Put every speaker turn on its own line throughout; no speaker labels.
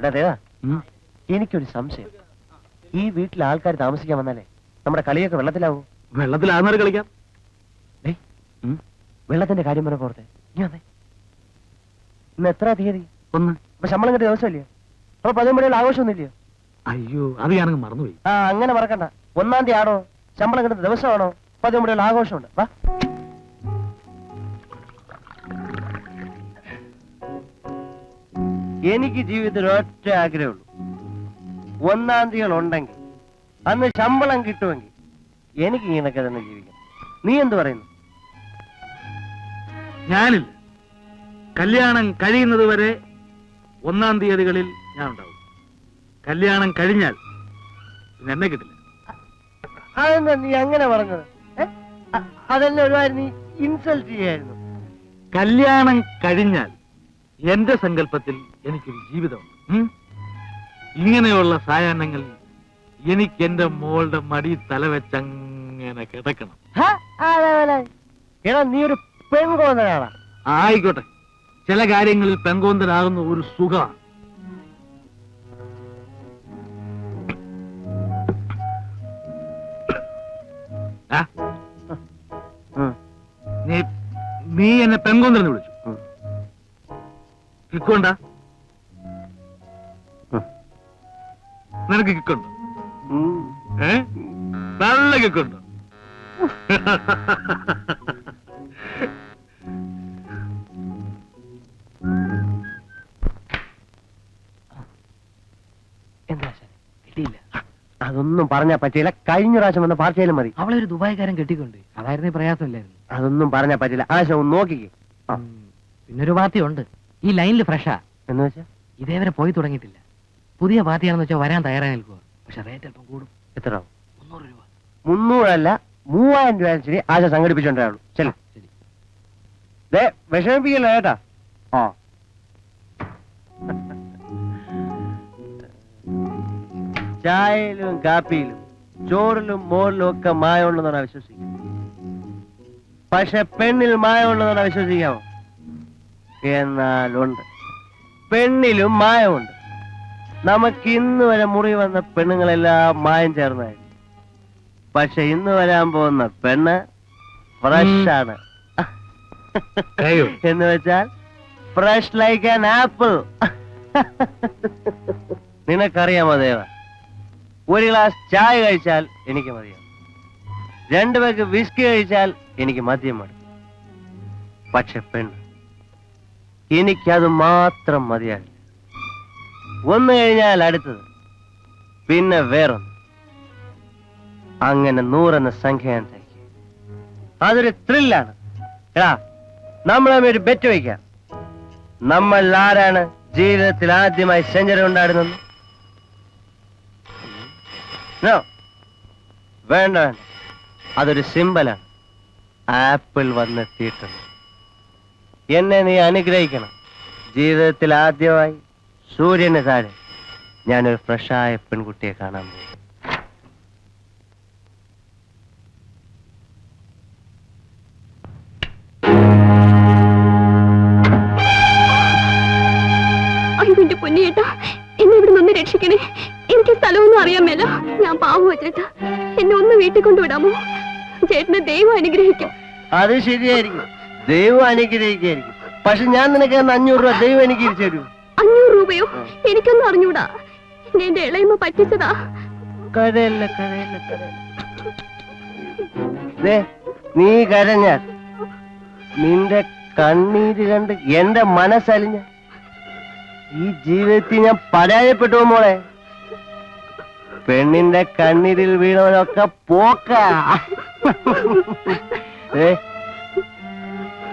എടാ ദേവാ എനിക്കൊരു സംശയം. ഈ വീട്ടിലെ ആൾക്കാർ താമസിക്കാൻ വന്നാലേ നമ്മുടെ കളിയൊക്കെ വെള്ളത്തിലാവൂ?
വെള്ളത്തിലാകുന്നവർ കളിക്കാം.
വെള്ളത്തിന്റെ കാര്യം പറഞ്ഞ പോർത്തെ. ഇന്ന് എത്ര തീയതി?
ഒന്ന്.
അപ്പൊ ശമ്പളം കിട്ടിയ ദിവസമില്ലയോ അപ്പൊ പതിനൊന്ന് പതിനൊമ്പടിയുള്ള ആഘോഷമൊന്നുമില്ലയോ?
അയ്യോ അത് ഞാനങ്ങ് മറന്നുപോയി.
ആ അങ്ങനെ മറക്കണ്ട. ഒന്നാം തീയതി ആണോ? ശമ്പളം കിട്ടുന്ന ദിവസമാണോ? പതിനൊന്ന് മണിയുടെ ആഘോഷമുണ്ട്. വാ. എനിക്ക് ജീവിതത്തിൽ ഒറ്റ ആഗ്രഹമുള്ളൂ. ഒന്നാം തീയതി ഉണ്ടെങ്കിൽ അന്ന് ശമ്പളം കിട്ടുമെങ്കിൽ എനിക്ക് ഇങ്ങനൊക്കെ തന്നെ ജീവിക്കണം നീ എന്ത് പറയുന്നു?
ഞാനില്ല. കല്യാണം കഴിയുന്നത് വരെ ഒന്നാം തീയതികളിൽ ഞാൻ ഉണ്ടാവും. കല്യാണം കഴിഞ്ഞാൽ പിന്നെ എന്നെ കിട്ടില്ല.
അതെന്താ നീ അങ്ങനെ പറഞ്ഞത്? അതെന്നെ ഒരുപാട് നീ ഇൻസൾട്ട് ചെയ്യായിരുന്നു.
കല്യാണം കഴിഞ്ഞാൽ എന്റെ സങ്കല്പത്തിൽ എനിക്കൊരു ജീവിതമുണ്ട് ഇങ്ങനെയുള്ള സായാഹ്നങ്ങളിൽ എനിക്ക് എന്റെ മോളുടെ മടി തലവെച്ചങ്ങനെ കിടക്കണം.
എടാ നീ ഒരു
ആയിക്കോട്ടെ. ചില കാര്യങ്ങളിൽ പെങ്കോന്തനാകുന്ന ഒരു സുഖമാണ് ആ, നീ എന്നെ പെങ്കോന്തരെന്ന് വിളിച്ചു.
ഉം.
നിനക്ക് കിക്കുണ്ട്. ഏ? നല്ല കിക്കുണ്ട്?
അതൊന്നും പറഞ്ഞ പറ്റില്ല കഴിഞ്ഞ പ്രാവശ്യം വന്ന പാർച്ചയിലും മതി.
അവളെ ഒരു ദുബായിക്കാരൻ കെട്ടിക്കൊണ്ട്. അതായിരുന്നു പ്രയാസമില്ലായിരുന്നു.
അതൊന്നും പറഞ്ഞ പറ്റില്ല ആശ ഒന്ന് നോക്കിക്കേ.
പിന്നൊരു വാർത്തയുണ്ട് ഉണ്ട് ഈ ലൈനിൽ ഫ്രഷാ.
എന്ന് വെച്ചാ?
ഇതേവരെ പോയി തുടങ്ങിയിട്ടില്ല. പുതിയ പാർട്ടിയാണെന്ന് വെച്ചാൽ വരാൻ തയ്യാറായി നിൽക്കുക പക്ഷെ റേറ്റ് അല്പം കൂടും.
എത്ര?
മുന്നൂറ് രൂപ.
മുന്നൂറല്ല മൂവായിരം രൂപ ശരി ആശ സംഘടിപ്പിച്ചോണ്ടാവുള്ളൂ ശരി. ദേ വിഷമിപ്പിക്കല്ലോ ആ. ചായയിലും കാപ്പിയിലും ചോറിലും മോറിലും ഒക്കെ മായമുണ്ടെന്നാണ് വിശ്വസിക്കുന്നത്. പക്ഷെ പെണ്ണിൽ മായമുണ്ടെന്നാണ് വിശ്വസിക്കാമോ എന്നാലുണ്ട് പെണ്ണിലും മായമുണ്ട്. നമുക്ക് ഇന്ന് വരെ മുറി വന്ന പെണ്ണുങ്ങളെല്ലാം മായം ചേർന്നായി പക്ഷെ ഇന്ന് വരാൻ പോകുന്ന പെണ്ണ് ഫ്രഷ് ആണ്. എന്ന് വെച്ചാൽ ഫ്രഷ് ലൈക്ക് ആൻ ആപ്പിൾ നിനക്കറിയാമോ ദേവ? ഒരു ഗ്ലാസ് ചായ കഴിച്ചാൽ എനിക്ക് മതിയാവും. രണ്ടു പേർക്ക് വിസ്കി കഴിച്ചാൽ എനിക്ക് മദ്യം മതി. പക്ഷെ പെണ്ണ് എനിക്കത് മാത്രം മതിയാകില്ല. ഒന്ന് കഴിഞ്ഞാൽ അടുത്തത്. പിന്നെ വേറൊന്ന്. അങ്ങനെ നൂറെന്ന സംഖ്യ ഞാൻ തയ്ക്കും. അതൊരു ത്രില്ലാണ് നമ്മൾ ഒരു ബെറ്റ് വയ്ക്കാം. നമ്മൾ ആരാണ് ജീവിതത്തിൽ ആദ്യമായി സെഞ്ചുറി ഉണ്ടായിരുന്നത് വേണ്ട വേണ്ട. അതൊരു സിമ്പലാണ് ആപ്പിൾ വന്നെത്തിയിട്ടുണ്ട്. എന്നെ നീ അനുഗ്രഹിക്കണം. ജീവിതത്തിൽ ആദ്യമായി സൂര്യന് താഴെ. ഞാനൊരു ഫ്രഷായ പെൺകുട്ടിയെ കാണാൻ പോകും
അയ്യോ എന്റെ പൊന്നിയേട്ടാ എന്നെ ഇവിടെ നിന്ന് രക്ഷിക്കണേ. എനിക്ക് സ്ഥലമൊന്നും ഞാൻ പാവം എന്നെ ഒന്ന് വീട്ടിൽ കൊണ്ടുവിടാമോ? ചേട്ടനെ ദൈവം അനുഗ്രഹിക്കും.
അത് ശരിയായിരിക്കും. ദൈവം അനുഗ്രഹിക്കായിരിക്കും. പക്ഷെ ഞാൻ നിനക്ക് അഞ്ഞൂറ് രൂപ ദൈവം എനിക്ക് തിരിച്ചു തരൂ.
രൂപയോ? എനിക്കൊന്നും അറിഞ്ഞൂടാ. എന്റെ ഇളയമ്മ പറ്റിച്ചതാ.
കരയല്ല കരയല്ല നീ കരഞ്ഞ നിന്റെ കണ്ണീര് കണ്ട് എന്റെ മനസ്സലിഞ്ഞ ഈ ജീവിതത്തിൽ ഞാൻ പരാജയപ്പെട്ടു മോളെ. പെണ്ണിന്റെ കണ്ണീരിൽ വീണവരൊക്കെ പോക്ക.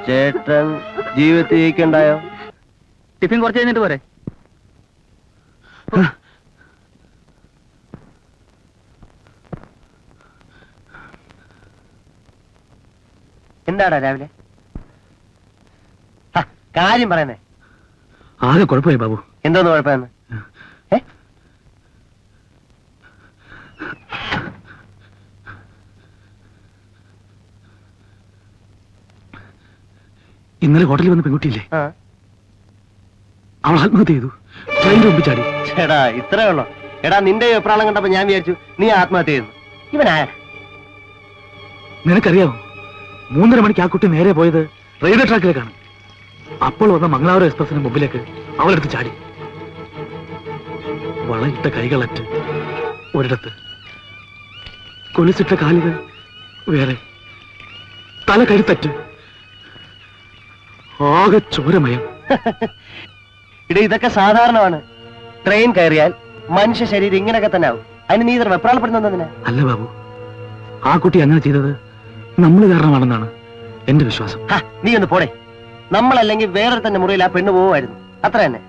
ചേട്ടൻ ജീവിതത്തിൽ ജയിക്കണ്ടായോ?
ടിഫിൻ കുറച്ച് കഴിഞ്ഞിട്ട് പോരെ.
എന്താടാ രാവിലെ? കാര്യം പറയുന്നേ.
ആകെ കുഴപ്പമായി ബാബു.
എന്തോന്ന് കുഴപ്പമെന്ന്?
ഇന്നലെ ഹോട്ടലിൽ വന്ന പെൺകുട്ടിയില്ലേ? അവൾ ആത്മഹത്യ ചെയ്തു. ട്രെയിനിന്റെ മുമ്പ് ചാടി
എടാ ഇത്രേ ഉള്ളോ. എടാ നിന്റെ എപ്രാളം കണ്ടപ്പോ ഞാൻ വിചാരിച്ചു നീ ആത്മഹത്യ ചെയ്തു. ഇവനായ
നിനക്കറിയാമോ മൂന്നര മണിക്ക് ആ കുട്ടി നേരെ പോയത് റെയിൽവേ ട്രാക്കിലേക്കാണ് അപ്പോൾ വന്ന മംഗളാപുരം എക്സ്പ്രസിന് മുമ്പിലേക്ക് അവളെടുത്ത് ചാടി. വളയിട്ട കൈകളറ്റ് ഒരിടത്ത്. കൊലിച്ചിട്ട കാലുകൾ വേറെ. തല കഴുത്തറ്റ് ആകെ ചോരമയം.
ഇട ഇതൊക്കെ സാധാരണമാണ്. ട്രെയിൻ കയറിയാൽ മനുഷ്യ ശരീരം ഇങ്ങനെയൊക്കെ തന്നെ ആവും. അതിന് നീ ഇത്ര വെപ്രാളപ്പെടുന്നതിന്
അല്ല ബാബു ആ കുട്ടി അങ്ങനെ ചെയ്തത് നമ്മൾ കാരണമാണെന്നാണ് എന്റെ വിശ്വാസം.
നീ ഒന്ന് പോടെ. നമ്മളല്ലെങ്കിൽ വേറെ തന്നെ മുറിയിൽ ആ പെണ്ണ് പോവുമായിരുന്നു. അത്ര തന്നെ.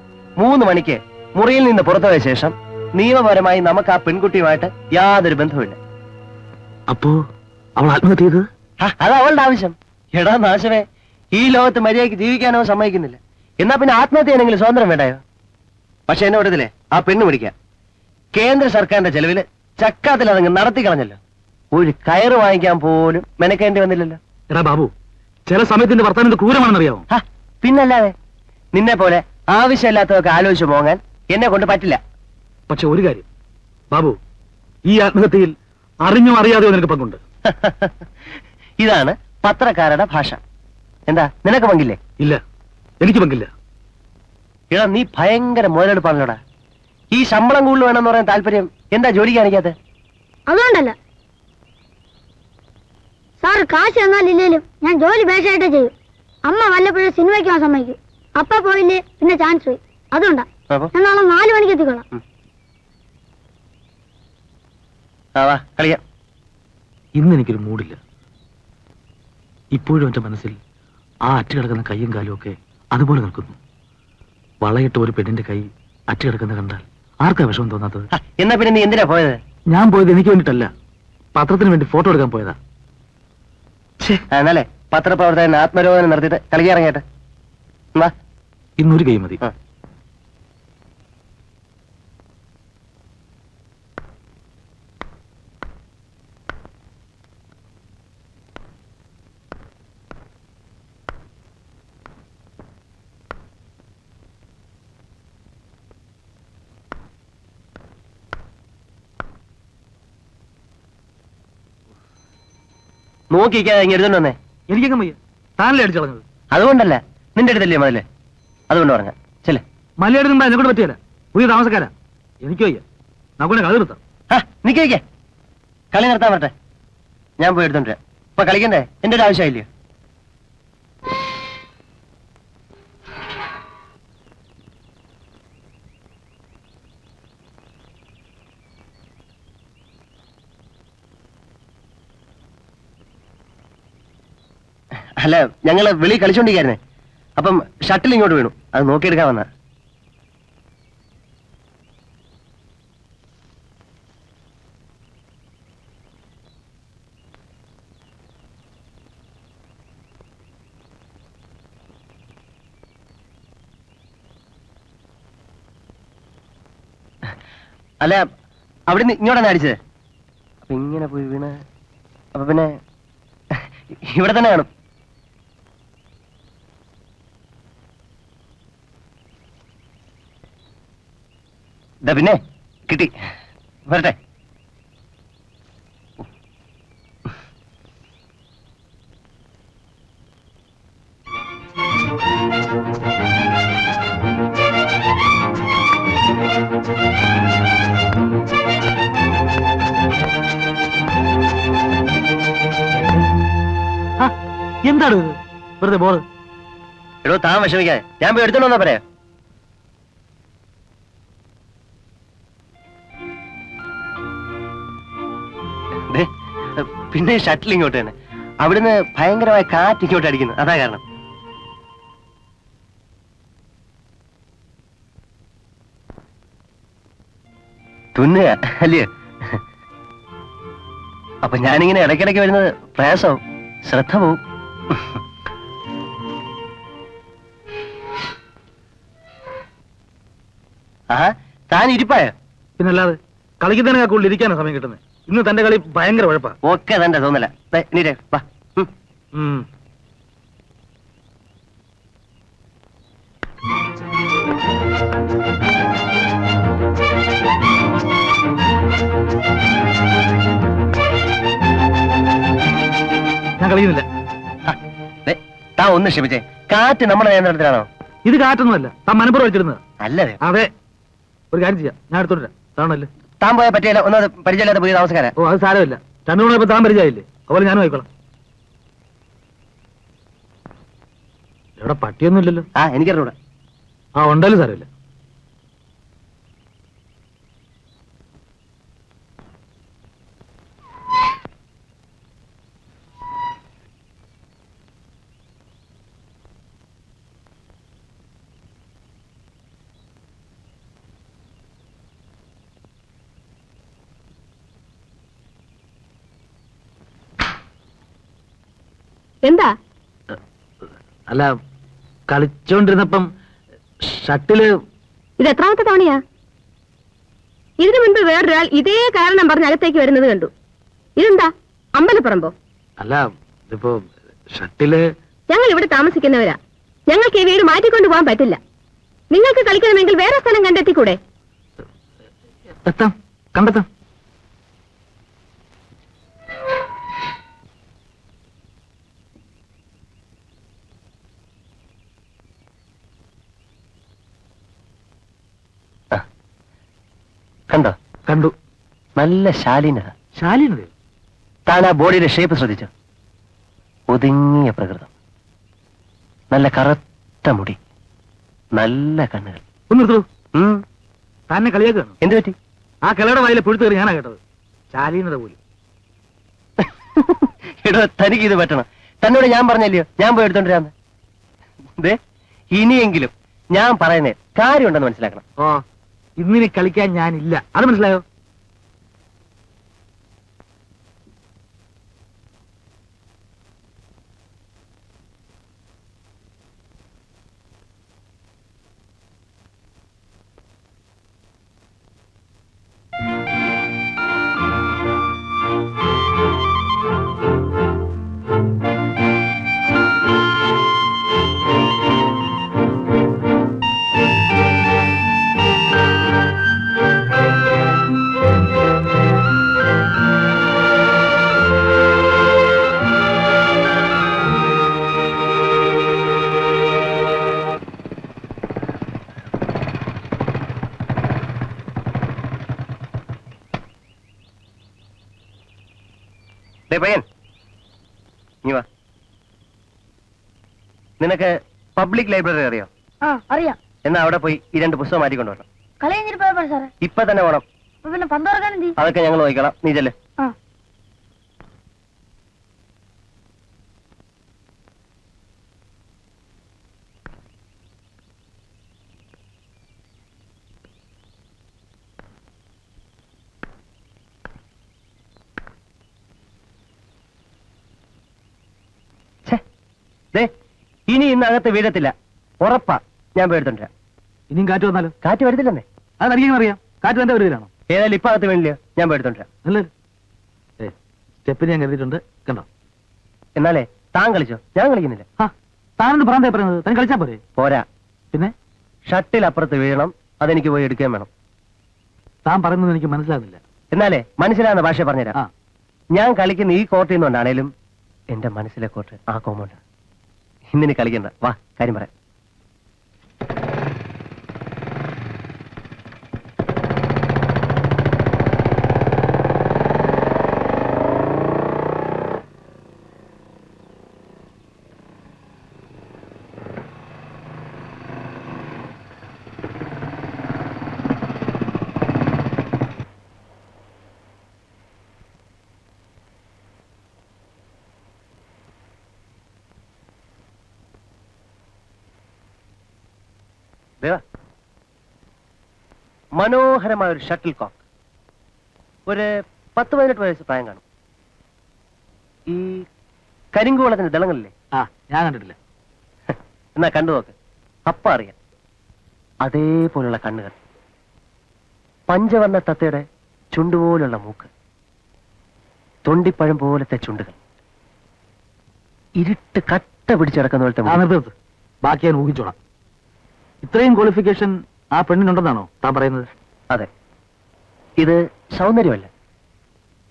മൂന്ന് മണിക്ക് മുറിയിൽ നിന്ന് പുറത്തുപോയ ശേഷം നിയമപരമായി നമുക്ക് ആ പെൺകുട്ടിയുമായിട്ട് യാതൊരു ബന്ധവുമില്ല.
അപ്പോ അവൾ ആത്മഹത്യ ചെയ്തത്?
അത് അവളുടെ ആവശ്യം. എടാ നാശമേ ഈ ലോകത്ത് മര്യാദയ്ക്ക് ജീവിക്കാനോ സമ്മതിക്കുന്നില്ല. എന്നാ പിന്നെ ആത്മഹത്യ ചെയ്യണമെങ്കിൽ സ്വാതന്ത്ര്യം വേണ്ടായോ? പക്ഷെ എന്നെ വിടത്തില്ലേ? ആ പെണ്ണ് പിടിക്കാം. കേന്ദ്ര സർക്കാരിന്റെ ചെലവിൽ ചക്കാത്തിൽ അതങ്ങ് നടത്തി കളഞ്ഞല്ലോ. ഒരു കയറ് വാങ്ങിക്കാൻ പോലും മെനക്കേണ്ടി വന്നില്ലല്ലോ.
എടാ ബാബു ചില സമയത്തിന്റെ വർത്തമാനം ക്രൂരമാണെന്നറിയാമോ
ഹ, പിന്നല്ലാതെ നിന്നെ പോലെ ആവശ്യമില്ലാത്തതൊക്കെ ആലോചിച്ചു പോകാൻ എന്നെ കൊണ്ട് പറ്റില്ല.
പക്ഷെ ഒരു കാര്യം. ബാബു ഈ ആത്മഹത്യയിൽ അറിഞ്ഞോ അറിയാതെ നിനക്ക് പങ്കുണ്ട്.
ഇതാണ് പത്രക്കാരുടെ ഭാഷ. എന്താ നിനക്ക് പങ്കില്ലേ?
ഇല്ല. എനിക്ക് പങ്കില്ല.
എടാ നീ ഭയങ്കര മുതലെടുപ്പാണല്ലോടാ. ഈ ശമ്പളം കൂടുതൽ വേണമെന്ന് പറയാൻ താല്പര്യം എന്താ ജോലി കാണിക്കാത്ത
അതുകൊണ്ടല്ല. സാറ് കാശ് തന്നാലില്ലേലും ഞാൻ ജോലി ബേഷായിട്ടേ ചെയ്യും. അമ്മ വല്ലപ്പോഴും സിനിമയ്ക്ക് പോകാൻ സമ്മതിക്കും. അപ്പ പോയില്ലേ പിന്നെ ചാൻസ് പോയി. അതുകൊണ്ടാ.
അപ്പൊ?
ഞാൻ നാളെ നാല് മണിക്ക് എത്തിക്കോളാം.
ആ വാ കളിയാ
ഇന്ന് എനിക്കൊരു മൂടില്ല ഇപ്പോഴും എന്റെ മനസ്സിൽ ആ അറ്റ് കിടക്കുന്ന കൈയും കാലും ഒക്കെ അതുപോലെ നിൽക്കുന്നു. വളയിട്ട ഒരു പെണ്ണിന്റെ കൈ അറ്റ് കിടക്കുന്ന കണ്ടാൽ ആർക്കാ വിഷമം തോന്നാത്തത്?
എന്നാ പിന്നെ നീ എന്തിനാ പോയത്?
ഞാൻ പോയത് എനിക്ക് വേണ്ടിട്ടല്ല പത്രത്തിന് വേണ്ടി ഫോട്ടോ എടുക്കാൻ പോയതാ.
എന്നാലേ പത്രപ്രവർത്തകൻ ആത്മരോധനം നടത്തിയിട്ട് കളിക്കാറങ്ങേട്ടെ വാ
ഇന്നൊരു കൈ മതി.
ആ. നോക്കിക്കാതെ ഇങ്ങനെ എടുത്തോണ്ട് വന്നേ?
എനിക്കങ്ങ് വയ്യ. താനല്ലേ അടിച്ചു കളഞ്ഞത്?
അതുകൊണ്ടല്ല നിന്റെ അടുത്തല്ലേ മുതൽ? അതുകൊണ്ട് പറഞ്ഞ ചെല്ലേ.
മലയാളം എന്നെ കൂടെ പറ്റിയല്ല? പുതിയ താമസക്കാരാ. എനിക്ക് വയ്യ. നമുക്കൊന്നെ കളി നിർത്താം.
നിക്കേ കളി നിർത്താൻ പറ്റേ ഞാൻ പോയി എടുത്തോണ്ടിരാ. ഇപ്പൊ കളിക്കണ്ടേ? എന്റെ ഒരു ആവശ്യമായില്ലയോ അല്ല ഞങ്ങൾ വെളി കളിച്ചോണ്ടിരിക്കായിരുന്നേ. അപ്പം ഷട്ടിൽ ഇങ്ങോട്ട് വീണു. അത് നോക്കിയെടുക്കാൻ വന്ന. അല്ല അവിടുന്ന് ഇങ്ങോട്ടാണ് അടിച്ചത്. അപ്പൊ ഇങ്ങനെ പോയി വീണ. അപ്പൊ പിന്നെ ഇവിടെ തന്നെ കാണും ദാ പിന്നെ കിട്ടി. വരട്ടെ.
എന്താണ് വെറുതെ ബോറ്.
എടോ താൻ വിഷമിക്കാൻ ഞാൻ പോയി എടുത്തോണ്ട് വന്നാ പറയാ പിന്നെ ഷട്ടിൽ ഇങ്ങോട്ട് തന്നെ. അവിടുന്ന് ഭയങ്കരമായ കാറ്റ് ഇങ്ങോട്ട് അടിക്കുന്നു. അതാ കാരണം. തുന്നുക അല്ലേ? അപ്പൊ ഞാനിങ്ങനെ ഇടയ്ക്കിടയ്ക്ക് വരുന്നത് പ്രയാസവും ശ്രദ്ധ പോവും. ആ താൻ ഇരിപ്പായോ?
പിന്നല്ലാതെ കളിക്കുന്നതിനെ കൂടുതൽ ഇരിക്കാനോ സമയം കിട്ടുന്നത്. ഇന്ന് തന്റെ കളി ഭയങ്കര കുഴപ്പ
ഒക്കെ തന്റെ തോന്നല. നീരെ വാ.
ഞാൻ
കളിയുന്നില്ല. താ ഒന്ന് ക്ഷമിച്ചേ. കാറ്റ് നമ്മുടെ നിയന്ത്രണത്തിലാണോ
ഇത് കാറ്റൊന്നുമല്ല. താൻ മനപ്പുറം വെച്ചിരുന്നത്
അല്ലേ
അതെ. ഒരു കാര്യം ചെയ്യാം. ഞാൻ എടുത്തോണ്ടിരാ താണല്ലേ?
താൻ പോയ പറ്റിയല്ല ഒന്നത് പരിചയമില്ലാത്ത പുതിയ താമസക്കാരെ
ഓ അത് സാരമില്ല. ചന്ദ്രനോട് മൂന്ന് താൻ പരിചയമില്ലേ? അതുപോലെ ഞാനും ആയിക്കോളാം. ഇവിടെ പട്ടിയൊന്നും ഇല്ലല്ലോ
ആ എനിക്കറിഞ്ഞൂടെ.
ആ ഉണ്ടല്ലോ സാരമില്ല.
എന്താ?
അല്ല കളിച്ചോണ്ടിരുന്നപ്പം ഷട്ടിൽ
ഇത് എത്രാമത്തെ തവണയാ ഇതിനു മുൻപ് വേറൊരാൾ ഇതേ കാരണം പറഞ്ഞ് അകത്തേക്ക് വരുന്നത് കണ്ടു. ഇതെന്താ? അമ്പലപ്പറമ്പോ?
അല്ല ഇപ്പോ ഷട്ടിൽ
ഞങ്ങൾ ഇവിടെ താമസിക്കുന്നവരാ. ഞങ്ങൾക്ക് ഈ വീട് മാറ്റിക്കൊണ്ടു പോകാൻ പറ്റില്ല. നിങ്ങൾക്ക് കളിക്കണമെങ്കിൽ വേറെ സ്ഥലം കണ്ടെത്തിക്കൂടെ?
എത്താം കണ്ടെത്താം.
കണ്ടോ?
കണ്ടു.
നല്ല ശാലിന.
ശാലിന
താൻ ആ ബോഡിയുടെ ഷേപ്പ് ശ്രദ്ധിച്ചു? ഒതുങ്ങിയ പ്രകൃതം. നല്ല കറുത്ത മുടി. നല്ല കണ്ണുകൾ.
ഒന്ന് തന്നെ കളിയാക്കുകയാണ്?
എന്ത് പറ്റി?
ആ കിളയുടെ വായിലെ പൊഴുത്ത് കയറി ഞാനാ കേട്ടത്. ശാലീനത പോലും.
എടോ തനിക്ക് ഇത് പറ്റണം. തന്നോട് ഞാൻ പറഞ്ഞല്ലയോ? ഞാൻ പോയി എടുത്തോണ്ടിരാന്ന് ഇനിയെങ്കിലും ഞാൻ പറയുന്നേ കാര്യമുണ്ടെന്ന് മനസ്സിലാക്കണം.
ഓ ഇന്നിനി കളിക്കാൻ ഞാനില്ല. അത് മനസ്സിലായോ?
നിനക്ക് പബ്ലിക് ലൈബ്രറി അറിയോ?
ആ അറിയാം.
എന്നാ അവിടെ പോയി ഈ രണ്ട് പുസ്തകം മാറ്റിക്കൊണ്ടുവരണം
കളി കഴിഞ്ഞിട്ട് പോയപ്പോ സാറേ?
ഇപ്പൊ തന്നെ
വേണം പിന്നെ
അതൊക്കെ ഞങ്ങൾ നോക്കണം നീ ചെല്ല്
ആ
ഛേ, ദേ ഇനി ഇന്ന് അകത്ത് വീഴത്തില്ല. ഉറപ്പാ. ഞാൻ പേടുത്തുണ്ട്
ഇനിയും കാറ്റ് വന്നാലോ?
കാറ്റ് വരത്തില്ലെന്നേ
അത് അറിയാൻ അറിയാം. കാറ്റ് എന്റെ വരികയാണോ
ഏതായാലും ഇപ്പൊ അകത്ത് വീണില്ലയോ ഞാൻ പേടുത്തുണ്ട്
അല്ലേ? സ്റ്റെപ്പിന് ഞാൻ കരുതിയിട്ടുണ്ട്. കണ്ടോ?
എന്നാലേ താൻ കളിച്ചോ? ഞാൻ കളിക്കുന്നില്ല.
ആ പറഞ്ഞേ പറയുന്നത്? താൻ കളിച്ചാ പോരെ?
പോരാ.
പിന്നെ?
ഷട്ടിൽ അപ്പുറത്ത് വീഴണം. അതെനിക്ക് പോയി എടുക്കാൻ വേണം.
താൻ പറയുന്നത് എനിക്ക് മനസ്സിലാകുന്നില്ല.
എന്നാലേ മനസ്സിലാകുന്ന ഭാഷ പറഞ്ഞുതരാം. ഞാൻ കളിക്കുന്ന ഈ കോർട്ടിൽ നിന്നുകൊണ്ടാണേലും എന്റെ മനസ്സിലെ കോർട്ട് ആ കോമ്പൗണ്ട് ഇന്നിനി കളിക്കണ്ട. വാ കാര്യം പറയാം. ദേവാ മനോഹരമായ ഒരു ഷട്ടിൽ കോക്ക്. ഒരു പത്ത് പതിനെട്ട് വയസ്സ് പ്രായം കാണും. ഈ കരിങ്കുവളത്തിന്റെ ദളങ്ങളില്ലേ?
ആ ഞാൻ കണ്ടിട്ടില്ല.
എന്നാ കണ്ടു നോക്ക്. അപ്പ അറിയാം. അതേപോലുള്ള കണ്ണുകൾ. പഞ്ചവർണ തത്തയുടെ ചുണ്ടുപോലുള്ള മൂക്ക്. തൊണ്ടിപ്പഴം പോലത്തെ ചുണ്ടുകൾ. ഇരുട്ട് കട്ട പിടിച്ചടക്കുന്ന പോലത്തെ
ബാക്കി ഞാൻ ഊഹിച്ചോളാം. ഇത്രയും ക്വാളിഫിക്കേഷൻ ആ പെണ്ണിനുണ്ടെന്നാണോ താൻ പറയുന്നത്?
അതെ. ഇത് സൗന്ദര്യമല്ല.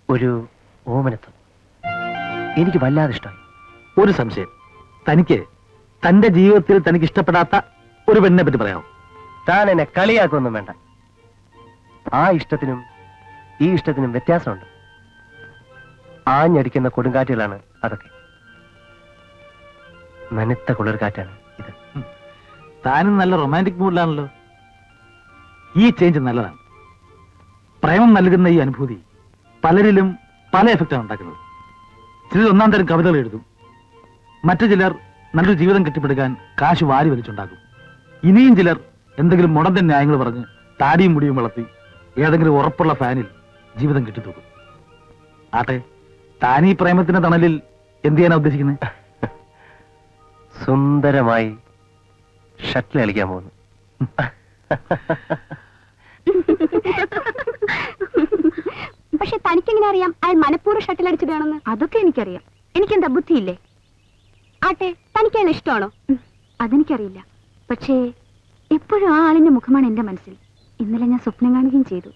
ഒരു ഓമനത്വം. എനിക്ക് വല്ലാതെ ഇഷ്ടമായി.
ഒരു സംശയം. തനിക്ക് തന്റെ ജീവിതത്തിൽ തനിക്ക് ഇഷ്ടപ്പെടാത്ത ഒരു പെണ്ണിനെ പറ്റി പറയാമോ?
താൻ എന്നെ കളിയാക്കൊന്നും വേണ്ട. ആ ഇഷ്ടത്തിനും ഈ ഇഷ്ടത്തിനും വ്യത്യാസമുണ്ട്. ആഞ്ഞടിക്കുന്ന കൊടുങ്കാറ്റുകളാണ് അതൊക്കെ. നനുത്ത കുളിർകാറ്റാണ്.
താനും നല്ല റൊമാന്റിക് മൂഡിലാണല്ലോ ഈ ചേഞ്ച് നല്ലതാണ്. പ്രേമം നൽകുന്ന ഈ അനുഭൂതി പലരിലും പല എഫക്റ്റാണ് ഉണ്ടാക്കുന്നത്. ചിലർ ഒന്നാം തരം കവിതകൾ എഴുതും. മറ്റു ചിലർ നല്ലൊരു ജീവിതം കെട്ടിപ്പടുക്കാൻ കാശ് വാരി വലിച്ചുണ്ടാക്കും. ഇനിയും ചിലർ എന്തെങ്കിലും മുടന്തൻ ന്യായങ്ങൾ പറഞ്ഞ് താടിയും മുടിയും വളർത്തി ഏതെങ്കിലും ഉറപ്പുള്ള ഫാനിൽ ജീവിതം കെട്ടിത്തൂക്കും. ആട്ടെ താനീ പ്രേമത്തിന്റെ തണലിൽ എന്ത് ചെയ്യാനാ ഉദ്ദേശിക്കുന്നത്
സുന്ദരമായി ഷട്ടിൽ കളിക്കാൻ പോകുന്നു.
പക്ഷെ തനിക്കെങ്ങനെ അറിയാം? അയാൾ മനഃപൂർവം ഷട്ടിൽ അടിച്ചതാണെന്ന് അതൊക്കെ എനിക്കറിയാം. എനിക്കെന്താ ബുദ്ധിയില്ലേ? ആട്ടെ തനിക്ക് അയാൾ ഇഷ്ടമാണോ? അതെനിക്കറിയില്ല. പക്ഷേ എപ്പോഴും ആ ആളിന്റെ മുഖമാണ് എന്റെ മനസ്സിൽ. ഇന്നലെ ഞാൻ സ്വപ്നം കാണുകയും ചെയ്തു.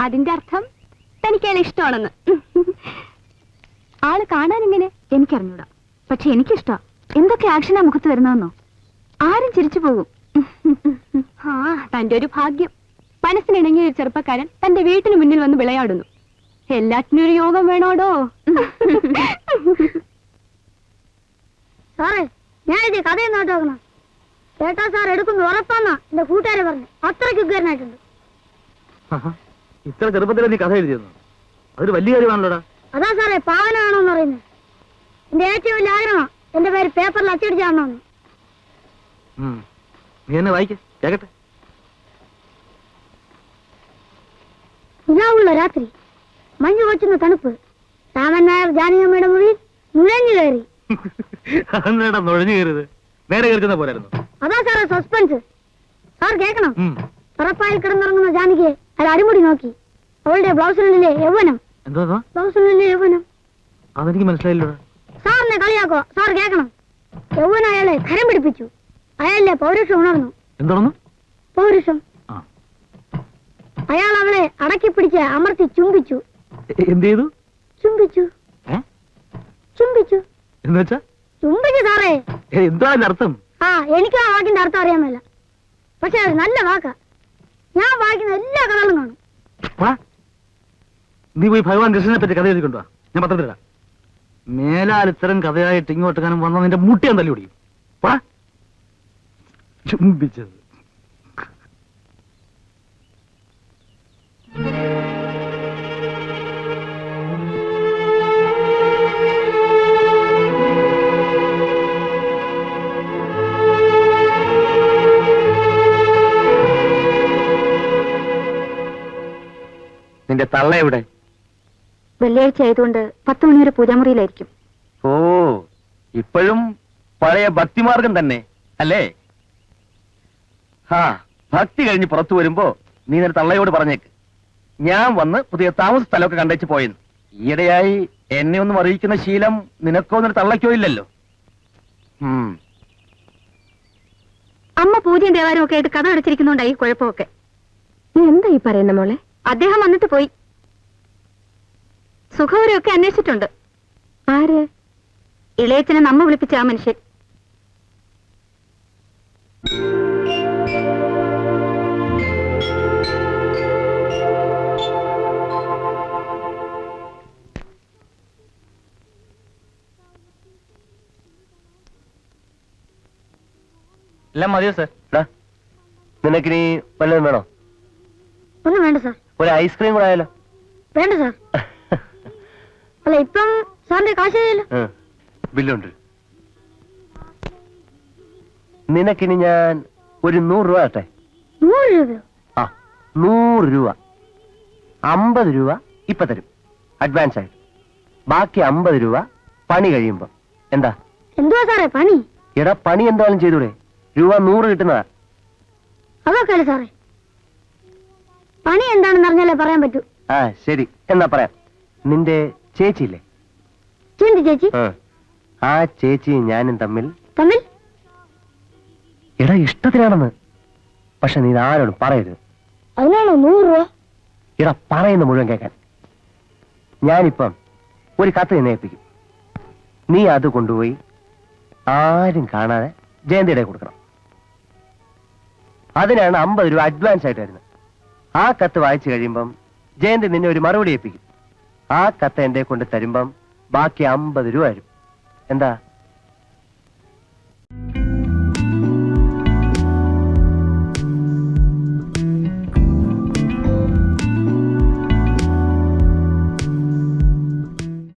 അതിന്റെ അർത്ഥം തനിക്ക് അയാൾ ഇഷ്ടമാണെന്ന്. ആൾ കാണാൻ എങ്ങനെ? എനിക്കറിഞ്ഞൂടാ. പക്ഷെ എനിക്കിഷ്ടാ. എന്തൊക്കെ ആക്ഷൻ ആ മുഖത്ത് വരുന്നതെന്നോ? ആരും ചിരിച്ചു പോകും. ആ തന്റെ ഒരു ഭാഗ്യം. മനസ്സിനിണങ്ങിയ ഒരു ചെറുപ്പക്കാരൻ തന്റെ വീട്ടിന് മുന്നിൽ വന്ന് വിളയാടുന്നു. എല്ലാറ്റിനും ഒരു യോഗം വേണോടോ?
സാറേ ഞാൻ ഇത് കഥയൊന്നും കേട്ടോ നോക്കണം. കേട്ടാ സാർ എടുക്കുന്നു ഉറപ്പാന്നാ എന്റെ കൂട്ടുകാരെ പറഞ്ഞു. അത്രയ്ക്ക് ഉഗ്രനായിട്ടുണ്ട്.
ഇത്ര ചെറുപ്പത്തിലെ നീ കഥ എഴുതിയിരുന്നു അതൊരു വലിയ കാര്യമാണല്ലോടാ.
അതാ സാറേ പാവനാണോന്ന് പറയുന്നത്. എന്റെ ഏറ്റവും വലിയ ആഗ്രഹമാണ് എന്റെ പേര് പേപ്പറിൽ അച്ചടിച്ചാണോന്ന്.
നീ എന്നെ വായിക്ക കേക്കട്ടെ.
ഉള്ള രാത്രി മഞ്ഞു കൊച്ചുന്ന തണുപ്പ് രാമൻ നായർ ജാനകമ്മയുടെ മുറിയിൽ നുഴഞ്ഞു കയറി.
അതെന്താ നുഴഞ്ഞു കയറിയത്? നേരെ കയറുന്ന പോലായിരുന്നു
അതാ സാറേ സസ്പെൻസ് സാർ കേൾക്കണം.
ഉം.
പറപ്പായി കിടന്നുറങ്ങുന്ന ജാനകിയെ അയാൾ അടിമുടി നോക്കി. അവളുടെ ബ്ലൗസിനുള്ളിലെ യൗവനം.
എന്താ?
ബ്ലൗസിനുള്ളിലെ യൗവനം.
അതെനിക്ക് മനസ്സിലായില്ലോടാ.
സാറിനെ കളിയാക്കോ സാർ കേൾക്കണം. യൗവനം അയാളെ കരം പിടിപ്പിച്ചു. അയാളിലെ പൗരുഷം ഉണർന്നു.
എന്താണെന്ന്
പൗരുഷം അയാൾ അവളെ അടക്കി പിടിച്ച് അമർത്തി ചുംബിച്ചു.
എന്ത് ചെയ്തു?
ചുംബിച്ചു. ചുംബിച്ചു.
എന്ന് വെച്ചാ?
ചുംബിച്ചു സാറേ.
ഏ, എന്താ അർത്ഥം?
ആ എനിക്ക് ആ വാക്കിന്റെ അർത്ഥം അറിയാമല്ല പക്ഷെ അത് നല്ല വാക്കാ. ഞാൻ വായിക്കുന്ന എല്ലാ കഥകളും കാണും.
നീ പോയി ഭഗവാൻ കൃഷ്ണനെ പറ്റി കഥ എഴുതിക്കൊണ്ടുവാ ഞാൻ പത്രത്തിലിടാം. മേലാൽ ഇത്തരം കഥയായിട്ട് ഇങ്ങോട്ട് കാനം വന്ന? നിന്റെ മുട്ടി ഞാൻ തല്ലി പിടിക്കും ചുംബിച്ചത്.
നിന്റെ തള്ള എവിടെ?
വെള്ളിയാഴ്ച ആയതുകൊണ്ട് പത്ത് മണി വരെ പൂജാമുറിയിലായിരിക്കും.
ഓ ഇപ്പോഴും പഴയ ഭക്തിമാർഗം തന്നെ അല്ലേ? ഹാ ഭക്തി കഴിഞ്ഞ് പുറത്തു വരുമ്പോ നീ നിന്റെ തള്ളയോട് പറഞ്ഞേക്ക്. ഞാൻ വന്ന് പുതിയ താമസ സ്ഥലമൊക്കെ കണ്ടേച്ച് പോയെന്ന്. ഈയിടെയായി എന്നെ ഒന്നും അറിയിക്കുന്ന ശീലം നിനക്കോ നിന്റെ തള്ളയ്ക്കോ ഇല്ലല്ലോ.
അമ്മ പൂജ്യം ദേവാലയം ഒക്കെ ആയിട്ട് കഥ അടച്ചിരിക്കുന്നുണ്ടായി കുഴപ്പമൊക്കെ. നീ എന്താ ഈ പറയുന്ന മോളെ? അദ്ദേഹം വന്നിട്ട് പോയി. സുഖവരൊക്കെ അന്വേഷിച്ചിട്ടുണ്ട്. ആര്? ഇളയച്ചനെ നമ്മ വിളിപ്പിച്ച ആ മനുഷ്യൻ.
എല്ലാം മതിയോ സർ നിനക്കിനി വല്ലതും വേണോ?
ഒന്നും വേണ്ട സാർ
ഒരു ഐസ്ക്രീം കൂടെ ആയാലോ?
വേണ്ട സാർ അല്ല ഇപ്പം സാറിന്റെ
കാശായാലോ. ബില്ലുണ്ട്. നിനക്കിനി ഞാൻ ഒരു നൂറ് രൂപ ആട്ടെ
നൂറ് രൂപ
ആ നൂറ് രൂപ. അമ്പത് രൂപ ഇപ്പൊ തരും. അഡ്വാൻസ് ആയിട്ട്. ബാക്കി അമ്പത് രൂപ പണി കഴിയുമ്പോ. എന്താ?
എന്തുവാ സാറേ പണി?
എടാ പണി എന്തായാലും ചെയ്തൂടെ? രൂപ നൂറ് കിട്ടുന്നതാ.
അതൊക്കെ അല്ലേ സാറേ? പണി എന്താണെന്ന് അറിഞ്ഞാലേ പറയാൻ പറ്റൂ.
ആ ശരി. എന്നാ പറയാം. നിന്റെ ചേച്ചിയില്ലേ?
ചിന്തി ചേച്ചി?
ആ. ആ ചേച്ചിയും ഞാനും തമ്മിൽ
തമ്മിൽ?
എടാ ഇഷ്ടത്തിനാണെന്ന്. പക്ഷെ നീ ഇത് ആരോടും പറയരുത്.
അതിനാണോ നൂറ് രൂപ?
എടാ പറയുന്ന മുഴുവൻ കേൾക്കാൻ. ഞാനിപ്പം ഒരു കത്ത് നിന്നെ ഏൽപ്പിക്കും. നീ അത് കൊണ്ടുപോയി ആരും കാണാതെ ജയന്തിയുടെ കൊടുക്കണം. അതിനാണ് അമ്പത് രൂപ അഡ്വാൻസ് ആയിട്ട് വരുന്നത്. ആ കത്ത് വായിച്ചു കഴിയുമ്പം ജയന്തി നിന്നെ ഒരു മറുപടി ഏൽപ്പിക്കും. ആ കത്ത് എന്റെ കൊണ്ട് തരുമ്പം ബാക്കി അമ്പത് രൂപ വരും. എന്താ?